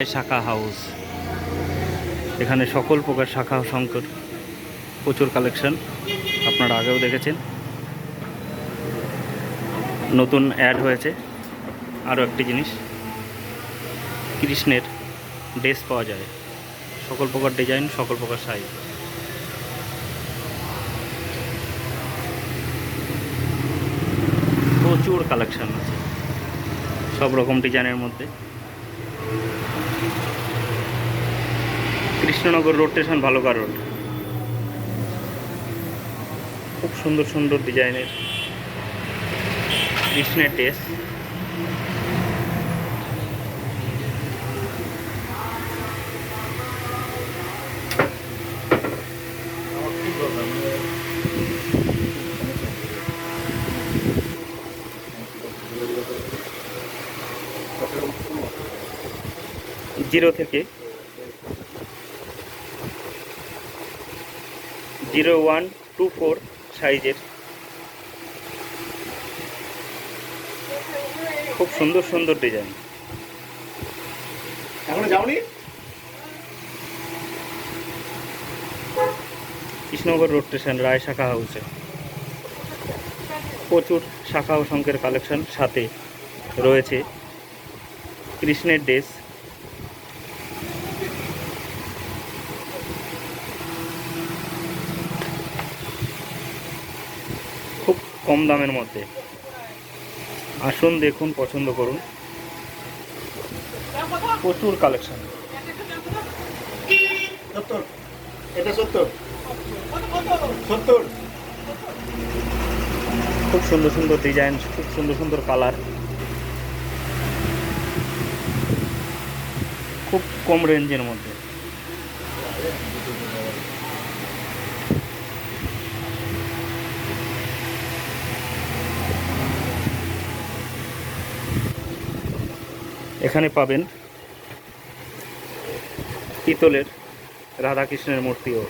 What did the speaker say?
শাখা হাউস। এখানে সকল প্রকার শাখা সংকর প্রচুর কালেকশন আপনারা আগেও দেখেছেন। নতুন অ্যাড হয়েছে আরও একটি জিনিস। কৃষ্ণের ড্রেস পাওয়া যায়। সকল প্রকার ডিজাইন, সকল প্রকার সাইজ প্রচুর কালেকশন আছে। সব রকম ডিজাইনের মধ্যে। কৃষ্ণনগর রোড স্টেশন ভালোকার রোড খুব সুন্দর সুন্দর ডিজাইনের কৃষ্ণের ড্রেস জিরো থেকে জিরো ওয়ান টু ফোর সাইজের। খুব সুন্দর সুন্দর design. Krishnanagar road station Roy Shakha হাউসে। প্রচুর শাখা ও শঙ্কের কালেকশন সাথে রয়েছে। কৃষ্ণের ড্রেস খুব কম দামের মধ্যে। আসুন দেখুন পছন্দ করুন। প্রচুর কালেকশন। সত্তর। এটা সত্তর। সত্তর। খুব সুন্দর সুন্দর ডিজাইন খুব সুন্দর সুন্দর কালার খুব কম রেঞ্জের মধ্যে। এখানে পাবেন পিতলের রাধাকৃষ্ণের মূর্তিও।